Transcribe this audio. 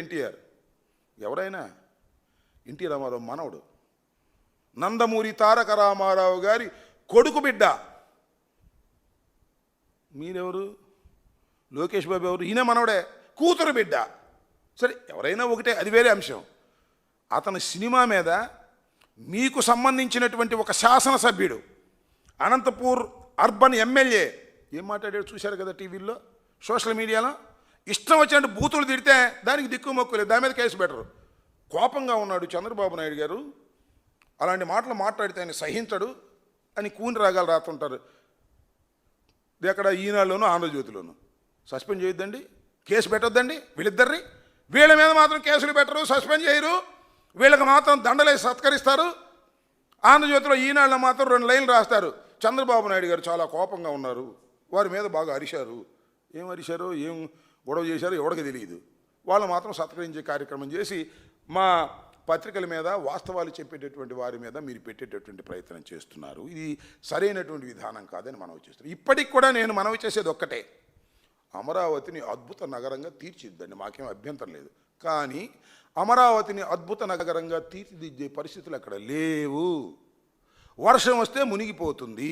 ఎన్టీఆర్. ఎవరైనా ఎన్టీ రామారావు మనవడు. నందమూరి తారక రామారావు గారి కొడుకు బిడ్డ. మీరెవరు? లోకేష్ బాబు ఎవరు? ఈయన మనవడే. కూతురు బిడ్డ. సరే ఎవరైనా ఒకటే అది వేరే అంశం. అతని సినిమా మీద మీకు సంబంధించినటువంటి ఒక శాసనసభ్యుడు అనంతపూర్ అర్బన్ ఎమ్మెల్యే ఏం మాట్లాడాడు చూశారు కదా టీవీల్లో? సోషల్ మీడియాలో? ఇష్టం వచ్చినట్టు బూతులు తిడితే దానికి దిక్కు మొక్కు లేదు. దాని మీద కేసు పెట్టరు. కోపంగా ఉన్నాడు చంద్రబాబు నాయుడు గారు. అలాంటి మాటలు మాట్లాడితే ఆయన సహించడు అని కూని రాగాలు రాస్తుంటారు. ఎక్కడ ఈనాడులోను ఆంధ్రజ్యోతిలోను. సస్పెండ్ చేయొద్దండి. కేసు పెట్టొద్దండి. వీళ్ళిద్దరిని. వీళ్ళ మీద మాత్రం కేసులు పెట్టరు సస్పెండ్ చేయరు. వీళ్ళకి మాత్రం దండలేసి సత్కరిస్తారు. ఆంధ్రజ్యోతిలో ఈనాడులో మాత్రం రెండు లైన్లు రాస్తారు. చంద్రబాబు నాయుడు గారు చాలా కోపంగా ఉన్నారు. వారి మీద బాగా అరిశారు. ఏం అరిశారు ఏం గొడవ చేశారో ఎవరికి తెలియదు. వాళ్ళు మాత్రం సత్కరించే కార్యక్రమం చేసి మా పత్రికల మీద వాస్తవాలు చెప్పేటటువంటి వారి మీద మీరు పెట్టేటటువంటి ప్రయత్నం చేస్తున్నారు. ఇది సరైనటువంటి విధానం కాదని మనవి చేస్తున్నారు. ఇప్పటికి కూడా నేను మనవి చేసేది ఒక్కటే. అమరావతిని అద్భుత నగరంగా తీర్చిద్దండి మాకేం అభ్యంతరం లేదు. కానీ అమరావతిని అద్భుత నగరంగా తీర్చిదిద్దే పరిస్థితులు అక్కడ లేవు. వర్షం వస్తే మునిగిపోతుంది.